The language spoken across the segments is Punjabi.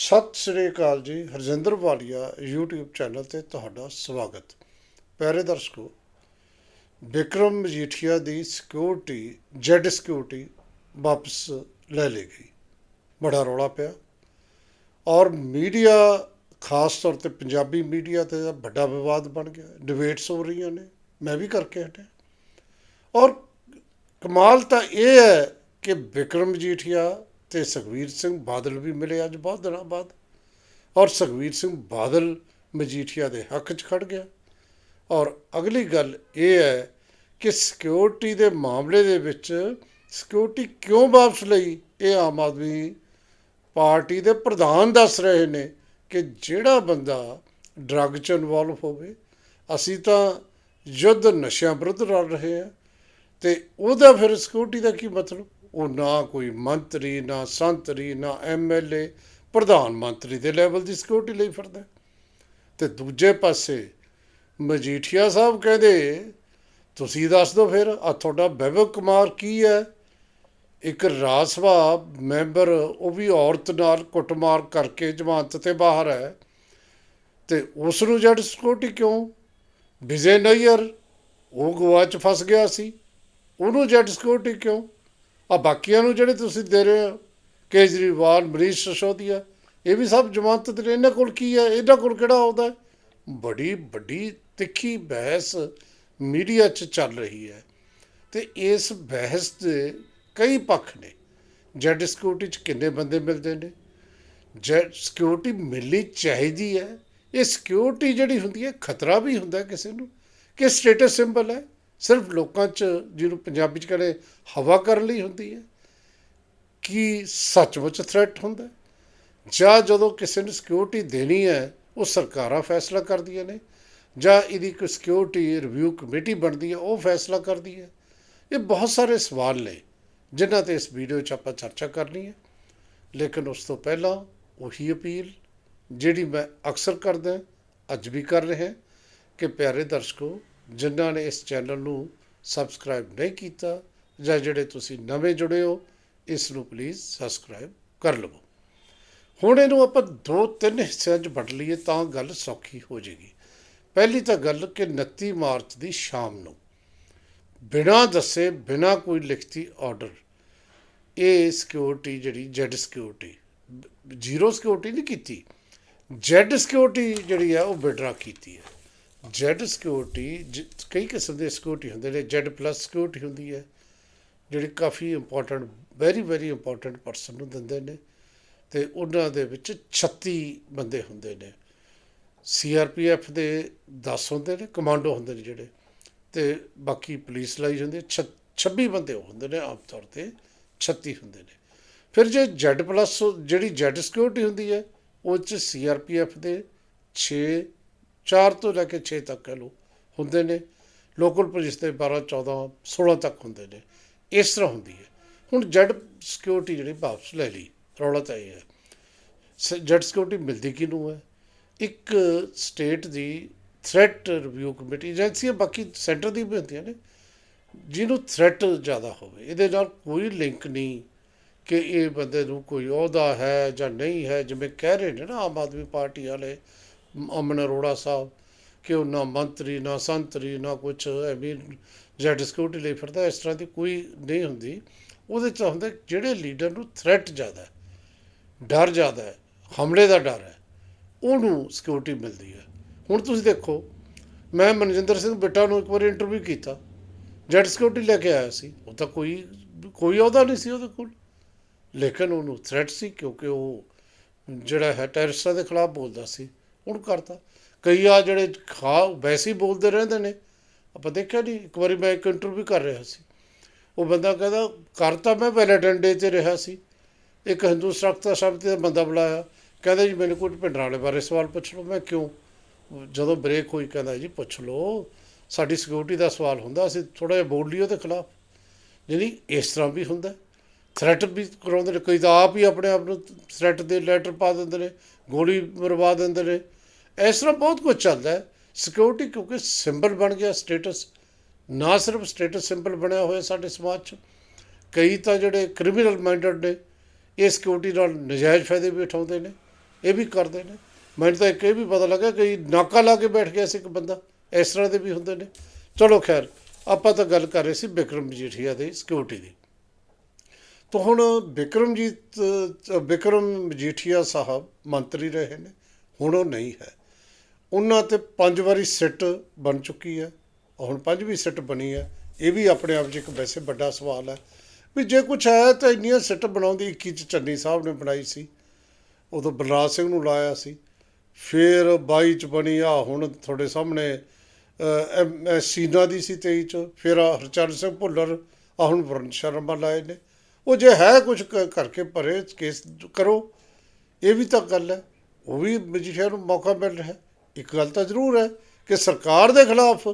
ਸਤਿ ਸ੍ਰੀ ਅਕਾਲ ਜੀ, ਹਰਜਿੰਦਰ ਵਾਲੀਆ YouTube ਚੈਨਲ ਤੇ ਤੁਹਾਡਾ ਸਵਾਗਤ। ਪਿਆਰੇ ਦਰਸ਼ਕੋ, ਵਿਕਰਮ ਮਜੀਠੀਆ ਦੀ ਸਿਕਿਉਰਿਟੀ ਜੈਡ ਸਿਕਿਉਰਿਟੀ ਵਾਪਸ ਲੈ ਲਈ ਗਈ। ਬੜਾ ਰੌਲਾ ਪਿਆ। ਔਰ ਮੀਡੀਆ, ਖਾਸ ਤੌਰ ਤੇ ਪੰਜਾਬੀ ਮੀਡੀਆ ਤੇ ਵੱਡਾ ਵਿਵਾਦ ਬਣ ਗਿਆ। ਡਿਬੇਟਸ ਹੋ ਰਹੀਆਂ ਨੇ। ਮੈਂ ਵੀ ਕਰਕੇ ਹਟਿਆ। ਔਰ ਕਮਾਲ ਤਾਂ ਇਹ ਹੈ ਕਿ ਵਿਕਰਮ ਮਜੀਠੀਆ ਤੇ ਸੁਖਵੀਰ ਸਿੰਘ ਬਾਦਲ ਵੀ ਮਿਲੇ ਅੱਜ ਬਹੁਤ ਦਿਨਾਂ ਬਾਅਦ। ਔਰ ਸੁਖਵੀਰ ਸਿੰਘ ਬਾਦਲ ਮਜੀਠੀਆ ਦੇ ਹੱਕ 'ਚ ਖੜ ਗਿਆ। ਔਰ ਅਗਲੀ ਗੱਲ ਇਹ ਹੈ ਕਿ ਸਿਕਿਉਰਿਟੀ ਦੇ ਮਾਮਲੇ ਦੇ ਵਿੱਚ ਸਿਕਿਉਰਿਟੀ ਕਿਉਂ ਵਾਪਸ ਲਈ? ਇਹ ਆਮ ਆਦਮੀ ਪਾਰਟੀ ਦੇ ਪ੍ਰਧਾਨ ਦੱਸ ਰਹੇ ਨੇ ਕਿ ਜਿਹੜਾ ਬੰਦਾ ਡਰੱਗ 'ਚ ਇਨਵੋਲਵ ਹੋਵੇ, ਅਸੀਂ ਤਾਂ ਯੁੱਧ ਨਸ਼ਿਆਂ ਵਿਰੁੱਧ ਲੜ ਰਹੇ ਹਾਂ ਤੇ ਉਹਦਾ ਫਿਰ ਸਿਕਿਉਰਿਟੀ ਦਾ ਕੀ ਮਤਲਬ? ਉਹ ਨਾ ਕੋਈ ਮੰਤਰੀ, ਨਾ ਸੰਤਰੀ, ਨਾ ਐਮਐਲਏ ਪ੍ਰਧਾਨ ਮੰਤਰੀ ਦੇ ਲੈਵਲ ਦੀ ਸਿਕਿਉਰਿਟੀ ਲਈ ਫਿਰਦਾ ਹੈ। ਤੇ ਦੂਜੇ ਪਾਸੇ ਮਜੀਠੀਆ ਸਾਹਿਬ ਕਹਿੰਦੇ, ਤੁਸੀਂ ਦੱਸ ਦਿਓ ਫਿਰ ਆ ਤੁਹਾਡਾ ਵੈਭਵ ਕੁਮਾਰ ਕੀ ਹੈ? ਇੱਕ ਰਾਜ ਸਭਾ ਮੈਂਬਰ, ਉਹ ਵੀ ਔਰਤ ਨਾਲ ਕੁੱਟਮਾਰ ਕਰਕੇ ਜ਼ਮਾਨਤ ਤੇ ਬਾਹਰ ਹੈ। ਤੇ ਉਸ ਨੂੰ ਜੱਟ ਸਿਕਿਉਰਿਟੀ ਕਿਉਂ? ਵਿਜੇ ਨਈਅਰ, ਉਹ ਗੋਆ ਚ ਫਸ ਗਿਆ ਸੀ। ਉਹਨੂੰ ਜੱਟ ਸਿਕਿਉਰਿਟੀ ਕਿਉਂ? ਆ ਬਾਕੀਆਂ ਨੂੰ ਜਿਹੜੇ ਤੁਸੀਂ ਦੇ ਰਹੇ ਹੋ, ਕੇਜਰੀਵਾਲ, ਮਰੀਸ਼ ਸਸੋਦੀਆ, ਇਹ ਵੀ ਸਭ ਜ਼ਮਾਨਤ ਤੇ ਨੇ। ਇਹਨਾਂ ਕੋਲ ਕੀ ਹੈ ਇਹਨਾਂ ਕੋਲ ਕਿਹੜਾ ਆਉਂਦਾ ਬੜੀ ਵੱਡੀ ਤਿੱਖੀ ਬਹਿਸ ਮੀਡੀਆ 'ਚ ਚੱਲ ਰਹੀ ਹੈ ਤੇ ਇਸ ਬਹਿਸ ਦੇ ਕਈ ਪੱਖ ਨੇ। ਜੈਡ ਸਿਕਿਉਰਿਟੀ 'ਚ ਕਿੰਨੇ ਬੰਦੇ ਮਿਲਦੇ ਨੇ? ਜੈਡ ਸਿਕਿਉਰਿਟੀ ਮਿਲਣੀ ਚਾਹੀਦੀ ਹੈ। ਇਹ ਸਿਕਿਉਰਿਟੀ ਜਿਹੜੀ ਹੁੰਦੀ ਹੈ, ਖਤਰਾ ਵੀ ਹੁੰਦਾ ਕਿਸੇ ਨੂੰ ਕਿ ਸਟੇਟਸ ਸਿੰਬਲ ਹੈ। ਸਿਰਫ ਲੋਕਾਂ 'ਚ ਜਿਹਨੂੰ ਪੰਜਾਬੀ 'ਚ ਕਹਿੰਦੇ ਹਵਾ ਕਰਨ ਲਈ ਹੁੰਦੀ ਹੈ, ਕੀ ਸੱਚਮੁੱਚ ਥ੍ਰੈਟ ਹੁੰਦਾ ਜਾਂ ਜਦੋਂ ਕਿਸੇ ਨੂੰ ਸਿਕਿਉਰਿਟੀ ਦੇਣੀ ਹੈ, ਉਹ ਸਰਕਾਰਾਂ ਫੈਸਲਾ ਕਰਦੀਆਂ ਨੇ, ਜਾਂ ਇਹਦੀ ਕੋਈ ਸਿਕਿਉਰਿਟੀ ਰਿਵਿਊ ਕਮੇਟੀ ਬਣਦੀ ਹੈ, ਉਹ ਫੈਸਲਾ ਕਰਦੀ ਹੈ? ਇਹ ਬਹੁਤ ਸਾਰੇ ਸਵਾਲ ਨੇ, ਜਿਨ੍ਹਾਂ ਤੇ ਇਸ ਵੀਡੀਓ 'ਚ ਆਪਾਂ ਚਰਚਾ ਕਰਨੀ ਹੈ। ਲੇਕਿਨ ਉਸ ਤੋਂ ਪਹਿਲਾਂ ਉਹੀ ਅਪੀਲ, ਜਿਹੜੀ ਮੈਂ ਅਕਸਰ ਕਰਦਾ, ਅੱਜ ਵੀ ਕਰ ਰਿਹਾ, ਕਿ ਪਿਆਰੇ ਦਰਸ਼ਕੋ ਜਿਨ੍ਹਾਂ ਨੇ ਇਸ ਚੈਨਲ ਨੂੰ ਸਬਸਕ੍ਰਾਈਬ ਨਹੀਂ ਕੀਤਾ ਜਾਂ ਜਿਹੜੇ ਤੁਸੀਂ ਨਵੇਂ ਜੁੜੇ ਹੋ, ਇਸ ਨੂੰ ਪਲੀਜ਼ ਸਬਸਕ੍ਰਾਈਬ ਕਰ ਲਵੋ। ਹੁਣ ਇਹਨੂੰ ਆਪਾਂ ਦੋ ਤਿੰਨ ਹਿੱਸਿਆਂ 'ਚ ਵੰਡ ਲਈਏ ਤਾਂ ਗੱਲ ਸੌਖੀ ਹੋ ਜਾਏਗੀ। ਪਹਿਲੀ ਤਾਂ ਗੱਲ ਕਿ 29 ਮਾਰਚ ਦੀ ਸ਼ਾਮ ਨੂੰ ਬਿਨਾਂ ਦੱਸੇ, ਬਿਨਾਂ ਕੋਈ ਲਿਖਤੀ ਆਰਡਰ ਇਹ ਸਿਕਿਉਰਿਟੀ ਜਿਹੜੀ ਜੈਡ ਸਿਕਿਉਰਿਟੀ ਜ਼ੀਰੋ ਸਿਕਿਉਰਿਟੀ ਨਹੀਂ ਕੀਤੀ। ਜੈਡ ਸਿਕਿਉਰਿਟੀ ਜਿਹੜੀ ਆ ਉਹ ਵਿਡਰਾ ਕੀਤੀ ਹੈ। ਜੈਡ ਸਿਕਿਉਰਿਟੀ ਕਈ ਕਿਸਮ ਦੇ ਸਿਕਿਉਰਿਟੀ ਹੁੰਦੇ ਨੇ ਜੈਡ ਪਲੱਸ ਸਿਕਿਉਰਿਟੀ ਹੁੰਦੀ ਹੈ ਜਿਹੜੀ ਕਾਫੀ important very very important person ਨੂੰ ਦਿੰਦੇ ਨੇ ਤੇ ਉਹਨਾਂ ਦੇ ਵਿੱਚ 36 ਬੰਦੇ ਹੁੰਦੇ ਨੇ। ਸੀਆਰਪੀਐਫ ਦੇ 10 ਹੁੰਦੇ ਨੇ ਕਮਾਂਡੋ ਹੁੰਦੇ ਨੇ ਜਿਹੜੇ ਤੇ ਬਾਕੀ ਪੁਲਿਸ ਲਈ ਹੁੰਦੀ ਹੈ, ਛ- 26 ਬੰਦੇ ਉਹ ਹੁੰਦੇ ਨੇ ਆਮ ਤੌਰ ਤੇ 36 ਹੁੰਦੇ ਨੇ। ਫਿਰ ਜੇ ਜੈਡ ਪਲੱਸ ਜਿਹੜੀ ਜੈਡ ਸਿਕਿਉਰਿਟੀ ਹੁੰਦੀ ਹੈ ਉਹ ਚ ਸੀਆਰਪੀਐਫ ਦੇ 6 4 ਤੋਂ ਲੈ ਕੇ 6 ਤੱਕ ਕਹ ਲਓ ਹੁੰਦੇ ਨੇ। ਲੋਕਲ ਪੁਲਿਸ ਦੇ 12 14 16 ਤੱਕ ਹੁੰਦੇ ਨੇ। ਇਸ ਤਰ੍ਹਾਂ ਹੁੰਦੀ ਹੈ। ਹੁਣ ਜੈਡ ਸਿਕਿਉਰਿਟੀ ਜਿਹੜੀ ਵਾਪਸ ਲੈ ਲਈ, ਰੌਲਾ ਤਾਂ ਇਹ ਹੈ। ਜੈਡ ਸਿਕਿਉਰਿਟੀ ਮਿਲਦੀ ਕਿਹਨੂੰ ਹੈ? ਇੱਕ ਸਟੇਟ ਦੀ ਥ੍ਰੈਟ ਰਿਵਿਊ ਕਮੇਟੀ ਏਜੰਸੀਆਂ ਬਾਕੀ ਸੈਂਟਰ ਦੀ ਵੀ ਹੁੰਦੀਆਂ ਨੇ, ਜਿਹਨੂੰ ਥ੍ਰੈਟ ਜ਼ਿਆਦਾ ਹੋਵੇ। ਇਹਦੇ ਨਾਲ ਕੋਈ ਲਿੰਕ ਨਹੀਂ ਕਿ ਇਹ ਬੰਦੇ ਨੂੰ ਕੋਈ ਅਹੁਦਾ ਹੈ ਜਾਂ ਨਹੀਂ ਹੈ। ਜਿਵੇਂ ਕਹਿ ਰਹੇ ਨੇ ਨਾ, ਆਮ ਆਦਮੀ ਪਾਰਟੀ ਵਾਲੇ ਅਮਨ ਅਰੋੜਾ ਸਾਹਿਬ, ਕਿ ਉਹ ਨਾ ਮੰਤਰੀ, ਨਾ ਸੰਤਰੀ, ਨਾ ਕੁਛ ਐਵੇਂ ਜੈਡ ਸਿਕਿਉਰਿਟੀ ਲਈ ਫਿਰਦਾ, ਇਸ ਤਰ੍ਹਾਂ ਦੀ ਕੋਈ ਨਹੀਂ ਹੁੰਦੀ। ਉਹਦੇ ਚ ਹੁੰਦਾ, ਜਿਹੜੇ ਲੀਡਰ ਨੂੰ ਥ੍ਰੈਟ ਜ਼ਿਆਦਾ ਹੈ, ਡਰ ਜ਼ਿਆਦਾ ਹੈ, ਹਮਲੇ ਦਾ ਡਰ ਹੈ, ਉਹਨੂੰ ਸਿਕਿਉਰਿਟੀ ਮਿਲਦੀ ਹੈ। ਹੁਣ ਤੁਸੀਂ ਦੇਖੋ, ਮੈਂ ਮਨਜਿੰਦਰ ਸਿੰਘ ਬਿੱਟਾ ਨੂੰ ਇੱਕ ਵਾਰੀ ਇੰਟਰਵਿਊ ਕੀਤਾ। ਜੈਡ ਸਿਕਿਉਰਿਟੀ ਲੈ ਕੇ ਆਇਆ ਸੀ। ਉਹ ਤਾਂ ਕੋਈ ਕੋਈ ਅਹੁਦਾ ਨਹੀਂ ਸੀ ਉਹਦੇ ਕੋਲ। ਲੇਕਿਨ ਉਹਨੂੰ ਥ੍ਰੈਟ ਸੀ, ਕਿਉਂਕਿ ਉਹ ਜਿਹੜਾ ਹੈ ਟੈਰਰਿਸਟਾਂ ਦੇ ਖਿਲਾਫ ਬੋਲਦਾ ਸੀ। ਉਹਨੂੰ ਕਰਤਾ। ਕਈ ਆ ਜਿਹੜੇ ਖਾ, ਵੈਸੇ ਹੀ ਬੋਲਦੇ ਰਹਿੰਦੇ ਨੇ। ਆਪਾਂ ਦੇਖਿਆ ਨਹੀਂ ਇੱਕ ਵਾਰੀ ਮੈਂ ਇੱਕ ਇੰਟਰਵਿਊ ਕਰ ਰਿਹਾ ਸੀ। ਉਹ ਬੰਦਾ ਕਹਿੰਦਾ ਕਰਤਾ ਮੈਂ ਵੈਲੈਂਟਾਈਨ ਡੇ ਤੇ ਰਿਹਾ ਸੀ। ਇੱਕ ਹਿੰਦੂ ਸੁਰੱਖਿਆ ਸਮਿਤੀ ਦਾ ਬੰਦਾ ਬੁਲਾਇਆ। ਕਹਿੰਦਾ, ਜੀ, ਮੈਨੂੰ ਕੋਈ ਭਿੰਡਰਾਂ ਵਾਲੇ ਬਾਰੇ ਸਵਾਲ ਪੁੱਛ ਲਓ। ਮੈਂ ਕਿਉਂ? ਜਦੋਂ ਬ੍ਰੇਕ ਹੋਈ, ਕਹਿੰਦਾ, ਜੀ, ਪੁੱਛ ਲਓ। ਸਾਡੀ ਸਿਕਿਉਰਿਟੀ ਦਾ ਸਵਾਲ ਹੁੰਦਾ, ਅਸੀਂ ਥੋੜਾ ਜਿਹਾ ਬੋਲ ਲਈ ਉਹਦੇ ਖਿਲਾਫ। ਯਾਨੀ ਇਸ ਤਰ੍ਹਾਂ ਵੀ ਹੁੰਦਾ। ਥ੍ਰੈਟ ਵੀ ਕਰਾਉਂਦੇ ਨੇ। ਕਈ ਤਾਂ ਆਪ ਹੀ ਆਪਣੇ ਆਪ ਨੂੰ ਥ੍ਰੈਟ ਦੇ ਲੈਟਰ ਪਾ ਦਿੰਦੇ ਨੇ, ਗੋਲੀ ਮਰਵਾ ਦਿੰਦੇ ਨੇ। ਇਸ ਤਰ੍ਹਾਂ ਬਹੁਤ ਕੁਝ ਚੱਲਦਾ ਹੈ। ਸਿਕਿਉਰਿਟੀ ਕਿਉਂਕਿ ਸਿੰਬਲ ਬਣ ਗਿਆ ਸਟੇਟਸ ਨਾ ਸਿਰਫ ਸਟੇਟਸ ਸਿੰਬਲ ਬਣਿਆ ਹੋਇਆ ਸਾਡੇ ਸਮਾਜ 'ਚ। ਕਈ ਤਾਂ ਜਿਹੜੇ ਕ੍ਰਿਮੀਨਲ ਮਾਈਂਡਡ ਨੇ ਇਹ ਸਿਕਿਉਰਿਟੀ ਨਾਲ ਨਜਾਇਜ਼ ਫਾਇਦੇ ਵੀ ਉਠਾਉਂਦੇ ਨੇ ਇਹ ਵੀ ਕਰਦੇ ਨੇ। ਮੈਨੂੰ ਤਾਂ ਇੱਕ ਇਹ ਵੀ ਪਤਾ ਲੱਗਾ ਕਿ ਨਾਕਾ ਲਾ ਕੇ ਬੈਠ ਗਿਆ ਸੀ ਇੱਕ ਬੰਦਾ। ਇਸ ਤਰ੍ਹਾਂ ਦੇ ਵੀ ਹੁੰਦੇ ਨੇ। ਚਲੋ ਖੈਰ ਆਪਾਂ ਤਾਂ ਗੱਲ ਕਰ ਰਹੇ ਸੀ ਬਿਕਰਮ ਮਜੀਠੀਆ ਦੀ ਸਿਕਿਉਰਿਟੀ ਦੀ। ਤਾਂ ਹੁਣ ਬਿਕਰਮਜੀਤ ਅ, ਬਿਕਰਮ ਮਜੀਠੀਆ ਸਾਹਿਬ ਮੰਤਰੀ ਰਹੇ ਨੇ। ਹੁਣ ਉਹ ਨਹੀਂ ਹੈ। ਉਹਨਾਂ ਤੇ ਪੰਜ ਵਾਰੀ ਸਿੱਟ ਬਣ ਚੁੱਕੀ ਹੈ। ਹੁਣ ਪੰਜਵੀਂ ਸਿੱਟ ਬਣੀ ਹੈ। ਇਹ ਵੀ ਆਪਣੇ ਆਪ 'ਚ ਇੱਕ ਵੈਸੇ ਵੱਡਾ ਸਵਾਲ ਹੈ ਵੀ ਜੇ ਕੁਝ ਹੈ ਤਾਂ ਇੰਨੀਆਂ ਸਿੱਟ ਬਣਾਉਂਦੀ 21 ਚ ਚੰਨੀ ਸਾਹਿਬ ਨੇ ਬਣਾਈ ਸੀ। ਉਦੋਂ ਬਲਰਾਜ ਸਿੰਘ ਨੂੰ ਲਾਇਆ ਸੀ। ਫਿਰ 22 ਚ ਬਣੀ ਆ ਹੁਣ ਤੁਹਾਡੇ ਸਾਹਮਣੇ ਸੀਨਾ ਦੀ ਸੀ 23 ਚ। ਫਿਰ ਹਰਚਰਨ ਸਿੰਘ ਭੁੱਲਰ ਆ ਹੁਣ ਵਰਨ ਸ਼ਰਮਾ ਲਾਏ ਨੇ। ਉਹ ਜੇ ਹੈ ਕੁਝ ਕਰਕੇ ਭਰੇ, ਕੇਸ ਕਰੋ। ਇਹ ਵੀ ਤਾਂ ਗੱਲ ਹੈ। ਉਹ ਵੀ ਮਜੀਠੀਆ ਨੂੰ ਮੌਕਾ ਮਿਲ ਰਿਹਾ। ਇੱਕ ਗੱਲ ਤਾਂ ਜ਼ਰੂਰ ਹੈ ਕਿ ਸਰਕਾਰ ਦੇ ਖਿਲਾਫ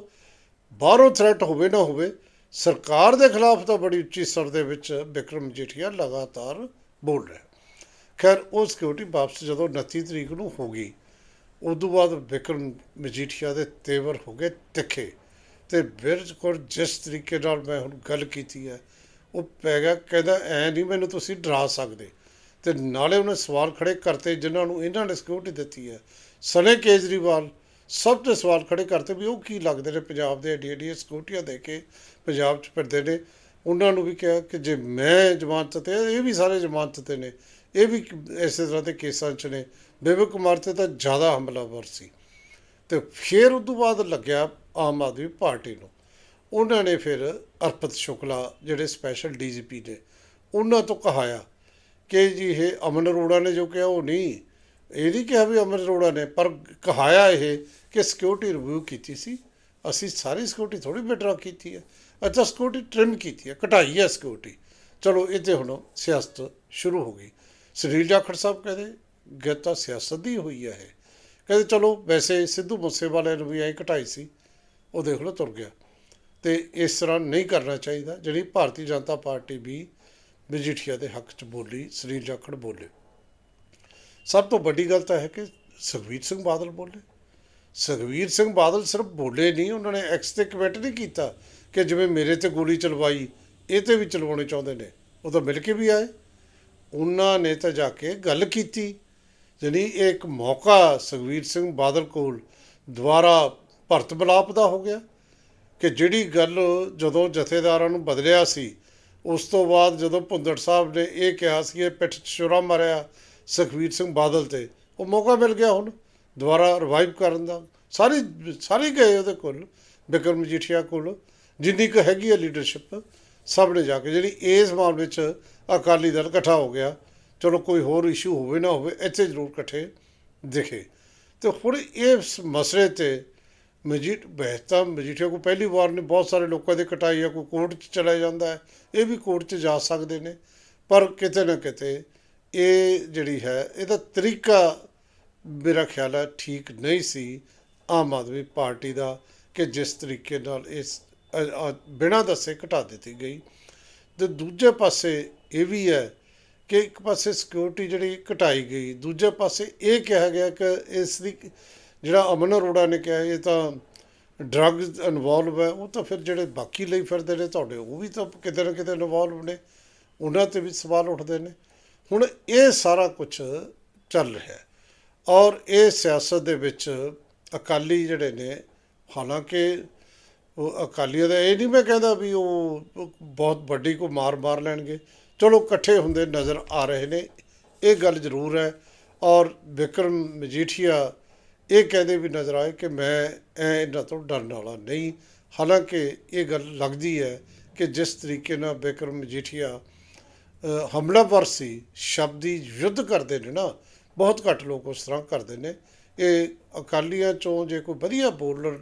ਬਾਹਰੋਂ ਥ੍ਰੈਟ ਹੋਵੇ ਨਾ ਹੋਵੇ, ਸਰਕਾਰ ਦੇ ਖਿਲਾਫ ਤਾਂ ਬੜੀ ਉੱਚੀ ਸਰ ਦੇ ਵਿੱਚ ਬਿਕਰਮ ਮਜੀਠੀਆ ਲਗਾਤਾਰ ਬੋਲ ਰਿਹਾ ਖੈਰ, ਉਹ ਸਿਕਿਉਰਿਟੀ ਵਾਪਸ ਜਦੋਂ 29 ਤਰੀਕ ਨੂੰ ਹੋ ਗਈ ਉਦੋਂ ਬਾਅਦ ਬਿਕਰਮ ਮਜੀਠੀਆ ਦੇ ਤੇਵਰ ਹੋ ਗਏ ਤਿੱਖੇ। ਤੇ ਬਿਲਕੁਲ ਜਿਸ ਤਰੀਕੇ ਨਾਲ ਮੈਂ ਹੁਣ ਗੱਲ ਕੀਤੀ ਹੈ, ਉਹ ਪੈ ਗਿਆ, ਕਹਿੰਦਾ, ਐ ਨਹੀਂ ਮੈਨੂੰ ਤੁਸੀਂ ਡਰਾ ਸਕਦੇ। ਤੇ ਨਾਲੇ ਉਹਨੇ ਸਵਾਲ ਖੜੇ ਕਰਤੇ ਜਿਨ੍ਹਾਂ ਨੂੰ ਇਹਨਾਂ ਨੇ ਸਿਕਿਉਰਿਟੀ ਦਿੱਤੀ ਹੈ। ਸਨੇ ਕੇਜਰੀਵਾਲ ਸਭ ਤੇ ਸਵਾਲ ਖੜੇ ਕਰਤੇ ਵੀ ਉਹ ਕੀ ਲੱਗਦੇ ਨੇ ਪੰਜਾਬ ਦੇ ਏਡੀ ਏਡੀ ਸਿਕਿਉਰਿਟੀਆਂ ਦੇ ਕੇ ਪੰਜਾਬ 'ਚ ਫਿਰਦੇ ਨੇ। ਉਹਨਾਂ ਨੂੰ ਵੀ ਕਿਹਾ ਕਿ ਜੇ ਮੈਂ ਜ਼ਮਾਨਤ ਤੇ, ਇਹ ਵੀ ਸਾਰੇ ਜ਼ਮਾਨਤ ਤੇ ਨੇ। ਇਹ ਵੀ ਇਸੇ ਤਰ੍ਹਾਂ ਦੇ ਕੇਸਾਂ 'ਚ ਨੇ। ਬੇਬੀ ਕੁਮਾਰ ਤੇ ਤਾਂ ਜ਼ਿਆਦਾ ਹਮਲਾਵਰ ਸੀ। ਤੇ ਫਿਰ ਉਸ ਤੋਂ ਬਾਅਦ ਲੱਗਿਆ ਆਮ ਆਦਮੀ ਪਾਰਟੀ ਨੂੰ। ਉਹਨਾਂ ਨੇ ਫਿਰ ਅਰਪਤ ਸ਼ੁਕਲਾ, ਜਿਹੜੇ ਸਪੈਸ਼ਲ ਡੀਜੀਪੀ ਨੇ, ਉਹਨਾਂ ਤੋਂ ਕਹਾਇਆ ਕਿ ਜੀ ਇਹ ਅਮਨ ਅਰੋੜਾ ਨੇ ਜੋ ਕਿਹਾ ਉਹ ਨਹੀਂ। ਇਹ ਨਹੀਂ ਕਿਹਾ ਵੀ ਅਮਨ ਅਰੋੜਾ ਨੇ, ਪਰ ਕਹਾਇਆ ਇਹ ਕਿ ਸਿਕਿਉਰਿਟੀ ਰਿਵਿਊ ਕੀਤੀ ਸੀ। ਅਸੀਂ ਸਾਰੀ ਸਿਕਿਉਰਿਟੀ ਥੋੜੀ ਵਿਡਰਾ ਕੀਤੀ ਹੈ। ਅੱਛਾ ਸਿਕਿਉਰਿਟੀ ਟ੍ਰਿਮ ਕੀਤੀ ਹੈ ਘਟਾਈ ਹੈ ਸਿਕਿਉਰਿਟੀ ਚਲੋ, ਇਹ ਤੇ ਹੁਣ ਸਿਆਸਤ ਸ਼ੁਰੂ ਹੋ ਗਈ। ਸੁਨੀਲ ਜਾਖੜ ਸਾਹਿਬ ਕਹਿੰਦੇ ਕਿ ਸਿਆਸਤ ਦੀ ਹੋਈ ਹੈ ਇਹ। ਕਹਿੰਦੇ, ਚਲੋ, ਵੈਸੇ ਸਿੱਧੂ ਮੂਸੇਵਾਲੇ ਨੂੰ ਵੀ ਐਂ ਘਟਾਈ ਸੀ ਉਹ ਦੇਖ ਲਓ ਤੁਰ ਗਿਆ। ਤੇ ਇਸ ਤਰ੍ਹਾਂ ਨਹੀਂ ਕਰਨਾ ਚਾਹੀਦਾ। ਜਿਹੜੀ ਭਾਰਤੀ ਜਨਤਾ ਪਾਰਟੀ ਵੀ ਮਜੀਠੀਆ ਦੇ ਹੱਕ 'ਚ ਬੋਲੀ ਸੁਨੀਲ ਜਾਖੜ ਬੋਲੇ। ਸਭ ਤੋਂ ਵੱਡੀ ਗੱਲ ਤਾਂ ਹੈ ਕਿ ਸੁਖਬੀਰ ਸਿੰਘ ਬਾਦਲ ਬੋਲੇ। ਸੁਖਬੀਰ ਸਿੰਘ ਬਾਦਲ ਸਿਰਫ ਬੋਲੇ ਨਹੀਂ, ਉਹਨਾਂ ਨੇ ਐਕਸ ਤੇ ਕਮੈਂਟ ਨਹੀਂ ਕੀਤਾ ਕਿ ਜਿਵੇਂ ਮੇਰੇ ਤੇ ਗੋਲੀ ਚਲਵਾਈ, ਇਹ ਤੇ ਵੀ ਚਲਵਾਉਣੇ ਚਾਹੁੰਦੇ ਨੇ। ਉਹ ਤਾਂ ਮਿਲ ਕੇ ਵੀ ਆਏ। ਉਹਨਾਂ ਨੇ ਤਾਂ ਜਾ ਕੇ ਗੱਲ ਕੀਤੀ। ਜਾਣੀ ਇਹ ਇੱਕ ਮੌਕਾ ਸੁਖਬੀਰ ਸਿੰਘ ਬਾਦਲ ਕੋਲ ਦੁਬਾਰਾ ਭਰਤ ਬਲਾਪ ਦਾ ਹੋ ਗਿਆ ਕਿ ਜਿਹੜੀ ਗੱਲ ਜਦੋਂ ਜਥੇਦਾਰਾਂ ਨੂੰ ਬਦਲਿਆ ਸੀ ਉਸ ਤੋਂ ਬਾਅਦ ਜਦੋਂ ਭੁੰਦੜ ਸਾਹਿਬ ਨੇ ਇਹ ਕਿਹਾ ਸੀ, ਇਹ ਪਿੱਠ 'ਚ ਛੁਰਾ ਮਾਰਿਆ ਸੁਖਬੀਰ ਸਿੰਘ ਬਾਦਲ ਤੇ, ਉਹ ਮੌਕਾ ਮਿਲ ਗਿਆ ਹੁਣ ਦੁਬਾਰਾ ਰਿਵਾਈਵ ਕਰਨ ਦਾ। ਸਾਰੇ ਸਾਰੇ ਗਏ ਉਹਦੇ ਕੋਲ ਬਿਕਰਮ ਮਜੀਠੀਆ ਕੋਲ, ਜਿੰਨੀ ਕੁ ਹੈਗੀ ਹੈ ਲੀਡਰਸ਼ਿਪ ਸਭ ਨੇ ਜਾ ਕੇ ਜਿਹੜੀ ਇਸ ਮਾਮਲੇ 'ਚ ਅਕਾਲੀ ਦਲ ਇਕੱਠਾ ਹੋ ਗਿਆ, ਚਲੋ ਕੋਈ ਹੋਰ ਇਸ਼ੂ ਹੋਵੇ ਨਾ ਹੋਵੇ, ਇੱਥੇ ਜ਼ਰੂਰ ਇਕੱਠੇ ਦਿਖੇ। ਤੇ ਹੁਣ ਇਸ ਮਸਲੇ ਤੇ ਮਜੀਠ ਬਹਿਤਾ, ਮਜੀਠੀਆ ਕੋ ਪਹਿਲੀ ਵਾਰ ਨੇ ਬਹੁਤ ਸਾਰੇ ਲੋਕਾਂ ਦੇ ਕਟਾਈ ਆ ਕੋਈ ਕੋਰਟ 'ਚ ਚਲਾ ਜਾਂਦਾ ਹੈ, ਇਹ ਵੀ ਕੋਰਟ 'ਚ ਜਾ ਸਕਦੇ ਨੇ। ਪਰ ਕਿਤੇ ਨਾ ਕਿਤੇ ਇਹ ਜਿਹੜੀ ਹੈ, ਇਹਦਾ ਤਰੀਕਾ ਮੇਰਾ ਖਿਆਲ ਹੈ ਠੀਕ ਨਹੀਂ ਸੀ ਆਮ ਆਦਮੀ ਪਾਰਟੀ ਦਾ ਕਿ ਜਿਸ ਤਰੀਕੇ ਨਾਲ ਇਸ ਬਿਨਾਂ ਦੱਸੇ ਘਟਾ ਦਿੱਤੀ ਗਈ। ਤੇ ਦੂਜੇ ਪਾਸੇ ਇਹ ਵੀ ਹੈ ਕਿ ਇੱਕ ਪਾਸੇ ਸਿਕਿਉਰਿਟੀ ਜਿਹੜੀ ਘਟਾਈ ਗਈ, ਦੂਜੇ ਪਾਸੇ ਇਹ ਕਿਹਾ ਗਿਆ ਕਿ ਇਸ ਦੀ ਜਿਹੜਾ ਅਮਨ ਅਰੋੜਾ ਨੇ ਕਿਹਾ ਇਹ ਤਾਂ ਡਰੱਗਸ ਇਨਵੋਲਵ ਹੈ, ਉਹ ਤਾਂ ਫਿਰ ਜਿਹੜੇ ਬਾਕੀ ਲਈ ਫਿਰਦੇ ਨੇ ਤੁਹਾਡੇ, ਉਹ ਵੀ ਤਾਂ ਕਿਤੇ ਨਾ ਕਿਤੇ ਇਨਵੋਲਵ ਨੇ। ਉਹਨਾਂ ਤੇ ਵੀ ਸਵਾਲ ਉੱਠਦੇ ਨੇ। ਹੁਣ ਇਹ ਸਾਰਾ ਕੁਝ ਚੱਲ ਰਿਹਾ ਹੈ ਔਰ ਇਹ ਸਿਆਸਤ ਦੇ ਵਿੱਚ ਅਕਾਲੀ ਜਿਹੜੇ ਨੇ, ਹਾਲਾਂਕਿ ਉਹ ਅਕਾਲੀਆਂ ਦਾ ਇਹ ਨਹੀਂ ਮੈਂ ਕਹਿੰਦਾ ਵੀ ਉਹ ਬਹੁਤ ਵੱਡੀ ਕੋ ਮਾਰ ਮਾਰ ਲੈਣਗੇ। ਚਲੋ ਇਕੱਠੇ ਹੁੰਦੇ ਨਜ਼ਰ ਆ ਰਹੇ ਨੇ, ਇਹ ਗੱਲ ਜ਼ਰੂਰ ਹੈ। ਔਰ ਵਿਕਰਮ ਮਜੀਠੀਆ ਇਹ ਕਹਿੰਦੇ ਵੀ ਨਜ਼ਰ ਆਏ ਕਿ ਮੈਂ ਐ ਇਹਨਾਂ ਤੋਂ ਡਰਨ ਵਾਲਾ ਨਹੀਂ। ਹਾਲਾਂਕਿ ਇਹ ਗੱਲ ਲੱਗਦੀ ਹੈ ਕਿ ਜਿਸ ਤਰੀਕੇ ਨਾਲ ਬਿਕਰਮ ਮਜੀਠੀਆ ਹਮਲਾਵਰ ਸੀ ਸ਼ਬਦੀ ਯੁੱਧ ਕਰਦੇ ਨੇ ਨਾ ਬਹੁਤ ਘੱਟ ਲੋਕ ਉਸ ਤਰ੍ਹਾਂ ਕਰਦੇ ਨੇ। ਇਹ ਅਕਾਲੀਆਂ ਚੋਂ ਜੇ ਕੋਈ ਵਧੀਆ ਬੋਲਰ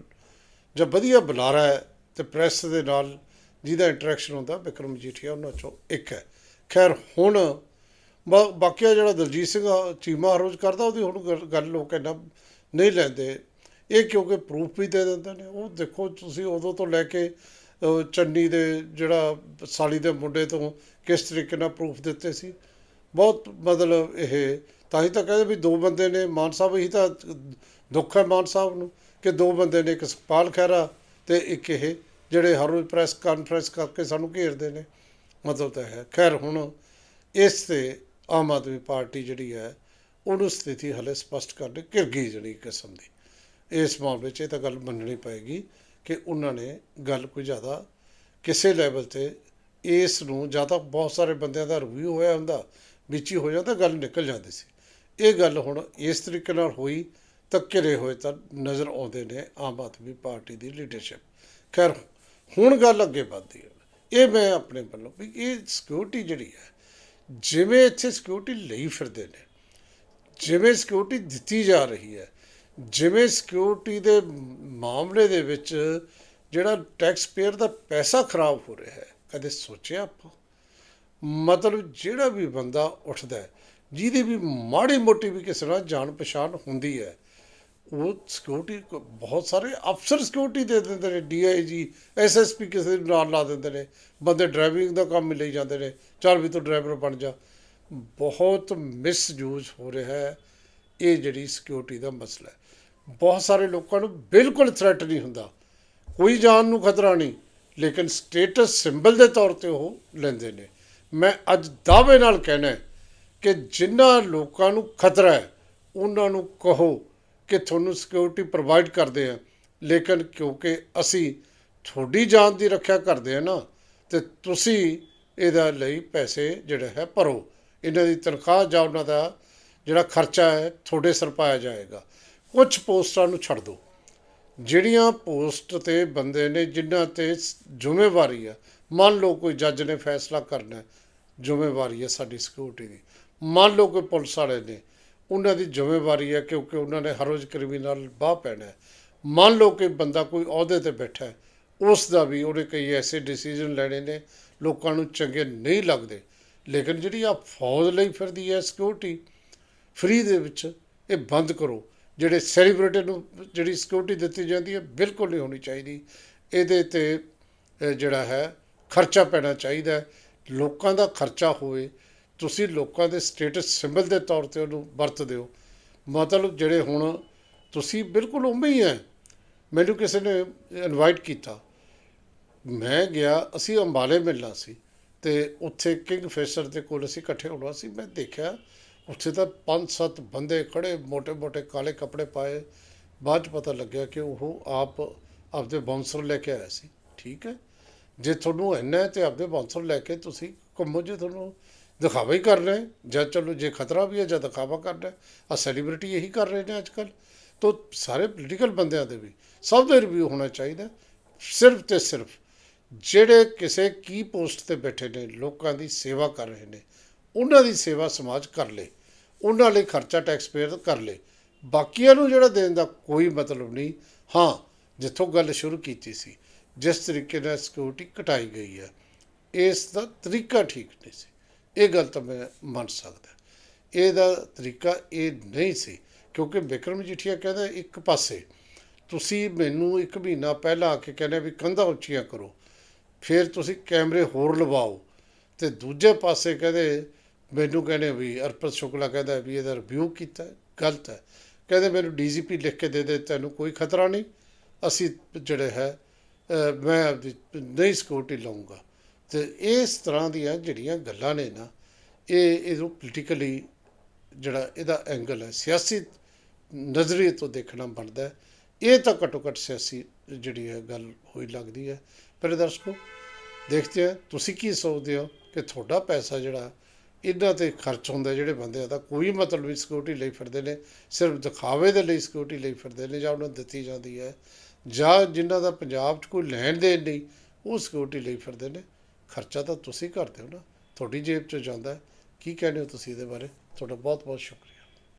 ਜਾਂ ਵਧੀਆ ਬੁਲਾਰਾ ਹੈ ਤੇ ਪ੍ਰੈਸ ਦੇ ਨਾਲ ਜਿਹਦਾ ਇੰਟਰੈਕਸ਼ਨ ਹੁੰਦਾ ਬਿਕਰਮ ਜੀਠੀਆ ਉਹਨਾਂ ਚੋਂ ਇੱਕ ਹੈ। ਖੈਰ ਹੁਣ ਬਾ- ਬਾਕੀਆ ਜਿਹੜਾ ਦਲਜੀਤ ਸਿੰਘ ਆ, ਚੀਮਾ ਰੋਜ਼ ਕਰਦਾ ਉਹਦੀ ਹੁਣ ਗੱਲ- ਗੱਲ ਲੋਕ ਇੰਨਾ ਨਹੀਂ ਲੈਂਦੇ। ਇਹ ਕਿਉਂਕਿ ਪ੍ਰੂਫ ਵੀ ਦੇ ਦਿੰਦੇ ਨੇ। ਉਹ ਦੇਖੋ, ਤੁਸੀਂ ਉਦੋਂ ਤੋਂ ਲੈ ਕੇ ਚੰਨੀ ਦੇ ਜਿਹੜਾ ਸਾਲੀ ਦੇ ਮੁੰਡੇ ਤੋਂ ਕਿਸ ਤਰੀਕੇ ਨਾਲ ਪ੍ਰੂਫ ਦਿੱਤੇ ਸੀ। ਬਹੁਤ ਮਤਲਬ ਇਹ, ਤਾਂ ਹੀ ਤਾਂ ਕਹਿੰਦੇ ਵੀ ਦੋ ਬੰਦੇ ਨੇ, ਮਾਨ ਸਾਹਿਬ ਹੀ ਤਾਂ ਦੁੱਖ ਹੈ ਮਾਨ ਸਾਹਿਬ ਨੂੰ ਕਿ ਦੋ ਬੰਦੇ ਨੇ, ਇੱਕ ਸੁਖਪਾਲ ਖਹਿਰਾ ਤੇ ਇੱਕ ਇਹ, ਜਿਹੜੇ ਹਰ ਰੋਜ਼ ਪ੍ਰੈਸ ਕਾਨਫਰੰਸ ਕਰਕੇ ਸਾਨੂੰ ਘੇਰਦੇ ਨੇ। ਮਤਲਬ ਤਾਂ ਹੈ। ਖੈਰ, ਹੁਣ ਇਸ ਤੇ ਆਮ ਆਦਮੀ ਪਾਰਟੀ ਜਿਹੜੀ ਹੈ ਉਹਨੂੰ ਸਥਿਤੀ ਹਲੇ ਸਪਸ਼ਟ ਕਰਨੀ ਘਿਰ ਗਈ ਜਿਹੜੀ ਕਿਸਮ ਦੀ। ਇਸ ਮਾਮਲੇ 'ਚ ਇਹ ਤਾਂ ਗੱਲ ਮੰਨਣੀ ਪਏਗੀ ਕਿ ਉਹਨਾਂ ਨੇ ਗੱਲ ਕੋਈ ਜ਼ਿਆਦਾ ਕਿਸੇ ਲੈਵਲ ਤੇ ਇਸ ਨੂੰ ਜਾਂ ਤਾਂ ਬਹੁਤ ਸਾਰੇ ਬੰਦਿਆਂ ਦਾ ਰਿਵਿਊ ਹੋਇਆ ਹੁੰਦਾ, ਵਿੱਚ ਹੀ ਹੋ ਜਾਂਦਾ ਗੱਲ ਨਿਕਲ ਜਾਂਦੀ ਸੀ। ਇਹ ਗੱਲ ਹੁਣ ਇਸ ਤਰੀਕੇ ਨਾਲ ਹੋਈ ਤਾਂ ਘਿਰੇ ਹੋਏ ਤਾਂ ਨਜ਼ਰ ਆਉਂਦੇ ਨੇ ਆਮ ਆਦਮੀ ਪਾਰਟੀ ਦੀ ਲੀਡਰਸ਼ਿਪ ਖੈਰ, ਹੁਣ ਗੱਲ ਅੱਗੇ ਵੱਧਦੀ ਹੈ। ਇਹ ਮੈਂ ਆਪਣੇ ਵੱਲੋਂ ਵੀ ਇਹ ਸਿਕਿਉਰਿਟੀ ਜਿਹੜੀ ਹੈ, ਜਿਵੇਂ ਇੱਥੇ ਸਿਕਿਉਰਿਟੀ ਲਈ ਫਿਰਦੇ ਨੇ ਜਿਵੇਂ ਸਿਕਿਉਰਿਟੀ ਦਿੱਤੀ ਜਾ ਰਹੀ ਹੈ, ਜਿਵੇਂ ਸਿਕਿਉਰਿਟੀ ਦੇ ਮਾਮਲੇ ਦੇ ਵਿੱਚ ਜਿਹੜਾ ਟੈਕਸ ਪੇਅਰ ਦਾ ਪੈਸਾ ਖਰਾਬ ਹੋ ਰਿਹਾ ਹੈ, ਕਦੇ ਸੋਚਿਆ ਆਪਾਂ? ਮਤਲਬ ਜਿਹੜਾ ਵੀ ਬੰਦਾ ਉੱਠਦਾ ਜਿਹਦੀ ਵੀ ਮਾੜੀ ਮੋਟੀ ਵੀ ਕਿਸੇ ਨਾਲ ਜਾਣ ਪਛਾਣ ਹੁੰਦੀ ਹੈ, ਉਹ ਸਿਕਿਉਰਿਟੀ ਬਹੁਤ ਸਾਰੇ ਅਫਸਰ ਸਿਕਿਉਰਿਟੀ ਦੇ ਦਿੰਦੇ ਨੇ ਡੀਆਈਜੀ ਐਸਐਸਪੀ ਕਿਸੇ ਨਾਲ ਲਾ ਦਿੰਦੇ ਨੇ, ਬੰਦੇ ਡਰਾਈਵਿੰਗ ਦਾ ਕੰਮ ਲਈ ਜਾਂਦੇ ਨੇ, ਚੱਲ ਵੀ ਤੂੰ ਡਰਾਈਵਰ ਬਣ ਜਾ। ਬਹੁਤ ਮਿਸਯੂਜ਼ ਹੋ ਰਿਹਾ ਹੈ। ਇਹ ਜਿਹੜੀ ਸਿਕਿਉਰਿਟੀ ਦਾ ਮਸਲਾ ਹੈ। ਬਹੁਤ ਸਾਰੇ ਲੋਕਾਂ ਨੂੰ ਬਿਲਕੁਲ ਥ੍ਰੈਟ ਨਹੀਂ ਹੁੰਦਾ। ਕੋਈ ਜਾਨ ਨੂੰ ਖਤਰਾ ਨਹੀਂ, ਲੇਕਿਨ ਸਟੇਟਸ ਸਿੰਬਲ ਦੇ ਤੌਰ ਤੇ ਉਹ ਲੈਂਦੇ ਨੇ। ਮੈਂ ਅੱਜ ਦਾਅਵੇ ਨਾਲ ਕਹਿਣਾ ਕਿ ਜਿਨ੍ਹਾਂ ਲੋਕਾਂ ਨੂੰ ਖਤਰਾ ਹੈ, ਉਹਨਾਂ ਨੂੰ ਕਹੋ ਕਿ ਤੁਹਾਨੂੰ ਸਿਕਿਉਰਿਟੀ ਪ੍ਰੋਵਾਈਡ ਕਰਦੇ ਆ। ਲੇਕਿਨ ਕਿਉਂਕਿ ਅਸੀਂ ਤੁਹਾਡੀ ਜਾਨ ਦੀ ਰੱਖਿਆ ਕਰਦੇ ਆ ਨਾ, ਤੇ ਤੁਸੀਂ ਇਹਦਾ ਲਈ ਪੈਸੇ ਜਿਹੜੇ ਹੈ ਭਰੋ। ਇਹਨਾਂ ਦੀ ਤਨਖਾਹ ਜਾਂ ਉਹਨਾਂ ਦਾ ਜਿਹੜਾ ਖਰਚਾ ਹੈ, ਤੁਹਾਡੇ ਸਿਰ ਪਾਇਆ ਜਾਏਗਾ। ਕੁਝ ਪੋਸਟਾਂ ਨੂੰ ਛੱਡ ਦਿਓ। ਜਿਹੜੀਆਂ ਪੋਸਟ ਤੇ ਬੰਦੇ ਨੇ ਜਿਨ੍ਹਾਂ ਤੇ ਜ਼ਿੰਮੇਵਾਰੀ ਆ ਮੰਨ ਲਓ ਕੋਈ ਜੱਜ ਨੇ ਫੈਸਲਾ ਕਰਨਾ ਜ਼ਿੰਮੇਵਾਰੀ ਹੈ ਸਾਡੀ ਸਿਕਿਉਰਿਟੀ ਦੀ। ਮੰਨ ਲਓ ਕੋਈ ਪੁਲਿਸ ਵਾਲੇ ਨੇ, ਉਹਨਾਂ ਦੀ ਜ਼ਿੰਮੇਵਾਰੀ ਹੈ ਕਿਉਂਕਿ ਉਹਨਾਂ ਨੇ ਹਰ ਰੋਜ਼ ਕ੍ਰਿਮੀਨਲ ਬਾਹ ਪੈਣਾ ਹੈ। ਮੰਨ ਲਓ ਕਿ ਬੰਦਾ ਕੋਈ ਅਹੁਦੇ ਤੇ ਬੈਠਾ ਹੈ, ਉਸ ਦਾ ਵੀ ਉਹਨੇ ਕਈ ਐਸੇ ਡਿਸੀਜਨ ਲੈਣੇ ਨੇ, ਲੋਕਾਂ ਨੂੰ ਚੰਗੇ ਨਹੀਂ ਲੱਗਦੇ। ਲੇਕਿਨ ਜਿਹੜੀ ਆ ਫੌਜ ਲਈ ਫਿਰਦੀ ਹੈ ਸਿਕਿਉਰਿਟੀ ਫ੍ਰੀ ਦੇ ਵਿੱਚ ਇਹ ਬੰਦ ਕਰੋ। ਜਿਹੜੇ ਸੈਲੀਬ੍ਰਿਟੀ ਨੂੰ ਜਿਹੜੀ ਸਿਕਿਉਰਿਟੀ ਦਿੱਤੀ ਜਾਂਦੀ ਹੈ, ਬਿਲਕੁਲ ਨਹੀਂ ਹੋਣੀ ਚਾਹੀਦੀ। ਇਹਦੇ ਤੇ ਜਿਹੜਾ ਹੈ, ਖਰਚਾ ਪੈਣਾ ਚਾਹੀਦਾ ਲੋਕਾਂ ਦਾ ਖਰਚਾ ਹੋਵੇ, ਤੁਸੀਂ ਲੋਕਾਂ ਦੇ ਸਟੇਟਸ ਸਿੰਬਲ ਦੇ ਤੌਰ ਤੇ ਉਹਨੂੰ ਵਰਤ ਦਿਓ। ਮਤਲਬ ਜਿਹੜੇ ਹੁਣ ਤੁਸੀਂ ਬਿਲਕੁਲ ਉਵੇਂ ਹੀ ਹੈ। ਮੈਨੂੰ ਕਿਸੇ ਨੇ ਇਨਵਾਈਟ ਕੀਤਾ। ਮੈਂ ਗਿਆ, ਅਸੀਂ ਅੰਬਾਲੇ ਮਿਲਣਾ ਸੀ। ਤੇ ਉੱਥੇ ਕਿੰਗ ਫਿਸ਼ਰ ਦੇ ਕੋਲ ਅਸੀਂ ਇਕੱਠੇ ਹੋਣਾ ਸੀ, ਮੈਂ ਦੇਖਿਆ ਉੱਥੇ ਤਾਂ ਪੰਜ ਸੱਤ ਬੰਦੇ ਖੜੇ ਮੋٹے-ਮੋٹے ਕਾਲੇ ਕੱਪੜੇ ਪਾਏ। ਬਾਅਦ ਚ ਪਤਾ ਲੱਗਿਆ ਕਿ ਉਹ ਆਪ ਆਪਦੇ ਬਾਉਂਸਰ ਲੈ ਕੇ ਆਇਆ ਸੀ। ਠੀਕ ਹੈ? ਜੇ ਤੁਹਾਨੂੰ ਇੰਨਾ ਤੇ ਆਪਦੇ ਬਾਉਂਸਰ ਲੈ ਕੇ ਤੁਸੀਂ ਘੁੰਮੋ ਜੇ ਤੁਹਾਨੂੰ। ਦਿਖਾਵਾ ਹੀ ਕਰ ਰਹੇ ਜਾਂ ਚਲੋ ਜੇ ਖਤਰਾ ਵੀ ਹੈ, ਜਾਂ ਦਿਖਾਵਾ ਕਰ ਰਹੇ ਆ ਸੈਲੀਬ੍ਰਿਟੀ ਇਹੀ ਕਰ ਰਹੇ ਨੇ ਅੱਜ ਕੱਲ ਤੋਂ ਸਾਰੇ ਪੋਲੀਟੀਕਲ ਬੰਦਿਆਂ ਦੇ ਵੀ ਸਭ ਦੇ ਰਿਵਿਊ ਹੋਣਾ ਚਾਹੀਦਾ। ਸਿਰਫ ਤੇ ਸਿਰਫ ਜਿਹੜੇ ਕਿਸੇ ਕੀ ਪੋਸਟ ਤੇ ਬੈਠੇ ਨੇ, ਲੋਕਾਂ ਦੀ ਸੇਵਾ ਕਰ ਰਹੇ ਨੇ, ਉਹਨਾਂ ਦੀ ਸੇਵਾ ਸਮਾਜ ਕਰ ਲੇ, ਉਹਨਾਂ ਲਈ ਖਰਚਾ ਟੈਕਸ ਪੇਅਰ ਕਰ ਲੇ, ਬਾਕੀਆਂ ਨੂੰ ਜਿਹੜਾ ਦੇਣ ਦਾ ਕੋਈ ਮਤਲਬ ਨਹੀਂ। ਹਾਂ, ਜਿੱਥੋਂ ਗੱਲ ਸ਼ੁਰੂ ਕੀਤੀ ਸੀ, ਜਿਸ ਤਰੀਕੇ ਨਾਲ ਸਿਕਿਉਰਿਟੀ ਘਟਾਈ ਗਈ ਹੈ, ਇਸ ਦਾ ਤਰੀਕਾ ਠੀਕ ਨਹੀਂ ਸੀ। ਇਹ ਗੱਲ ਤਾਂ ਮੈਂ ਮੰਨ ਸਕਦਾ। ਇਹਦਾ ਤਰੀਕਾ ਇਹ ਨਹੀਂ ਸੀ, ਕਿਉਂਕਿ ਵਿਕਰਮ ਜੀਠੀਆ ਕਹਿੰਦਾ ਇੱਕ ਪਾਸੇ, ਤੁਸੀਂ ਮੈਨੂੰ ਇੱਕ ਮਹੀਨਾ ਪਹਿਲਾਂ ਆ ਕੇ ਕਹਿੰਦੇ ਵੀ ਕੰਧਾਂ ਉੱਚੀਆਂ ਕਰੋ ਫਿਰ ਤੁਸੀਂ ਕੈਮਰੇ ਹੋਰ ਲਵਾਓ ਤੇ ਦੂਜੇ ਪਾਸੇ ਕਹਿੰਦੇ, ਮੈਨੂੰ ਕਹਿੰਦੇ ਵੀ ਅਰਪਤ ਸ਼ੁਕਲਾ ਕਹਿੰਦਾ ਵੀ ਇਹਦਾ ਰਿਵਿਊ ਕੀਤਾ ਗਲਤ ਹੈ। ਕਹਿੰਦੇ ਮੈਨੂੰ ਡੀਜੀਪੀ ਲਿਖ ਕੇ ਦੇ ਦੇ, ਤੈਨੂੰ ਕੋਈ ਖਤਰਾ ਨਹੀਂ। ਅਸੀਂ ਜਿਹੜੇ ਹੈ ਮੈਂ ਨਹੀਂ ਸਿਕਿਉਰਿਟੀ ਲਵਾਂਗਾ ਤੇ ਇਸ ਤਰ੍ਹਾਂ ਦੀਆਂ ਜਿਹੜੀਆਂ ਗੱਲਾਂ ਨੇ ਨਾ, ਇਹ ਇਹਨੂੰ ਪੋਲੀਟੀਕਲੀ ਜਿਹੜਾ ਇਹਦਾ ਐਂਗਲ ਹੈ, ਸਿਆਸੀ ਨਜ਼ਰੀਏ ਤੋਂ ਦੇਖਣਾ ਬਣਦਾ ਹੈ। ਇਹ ਤਾਂ ਘੱਟੋ ਘੱਟ ਸਿਆਸੀ ਜਿਹੜੀ ਹੈ ਗੱਲ ਹੋਈ ਲੱਗਦੀ ਹੈ। ਪਰ ਦਰਸ਼ਕੋ, ਦੇਖਦੇ ਹਾਂ, ਤੁਸੀਂ ਕੀ ਸੋਚਦੇ ਹੋ ਕਿ ਤੁਹਾਡਾ ਪੈਸਾ ਜਿਹੜਾ, ਇਹਨਾਂ ਤੇ ਖਰਚ ਹੁੰਦਾ ਜਿਹੜੇ ਬੰਦੇ ਦਾ ਕੋਈ ਮਤਲਬ ਨਹੀਂ ਸਿਕਿਉਰਿਟੀ ਲਈ ਫਿਰਦੇ ਨੇ, ਸਿਰਫ ਦਿਖਾਵੇ ਦੇ ਲਈ ਸਿਕਿਉਰਿਟੀ ਲਈ ਫਿਰਦੇ ਨੇ ਜਾਂ ਉਹਨਾਂ ਨੂੰ ਦਿੱਤੀ ਜਾਂਦੀ ਹੈ, ਜਾਂ ਜਿਨ੍ਹਾਂ ਦਾ ਪੰਜਾਬ 'ਚ ਕੋਈ ਲੈਣ ਦੇਣ ਨਹੀਂ, ਉਹ ਸਿਕਿਉਰਿਟੀ ਲਈ ਫਿਰਦੇ ਨੇ। ਖਰਚਾ ਤਾਂ ਤੁਸੀਂ ਕਰਦੇ ਹੋ ਨਾ, ਤੁਹਾਡੀ ਜੇਬ 'ਚ ਜਾਂਦਾ ਕੀ ਕਹਿੰਦੇ ਹੋ ਤੁਸੀਂ ਇਹਦੇ ਬਾਰੇ? ਤੁਹਾਡਾ ਬਹੁਤ ਬਹੁਤ ਸ਼ੁਕਰੀਆ।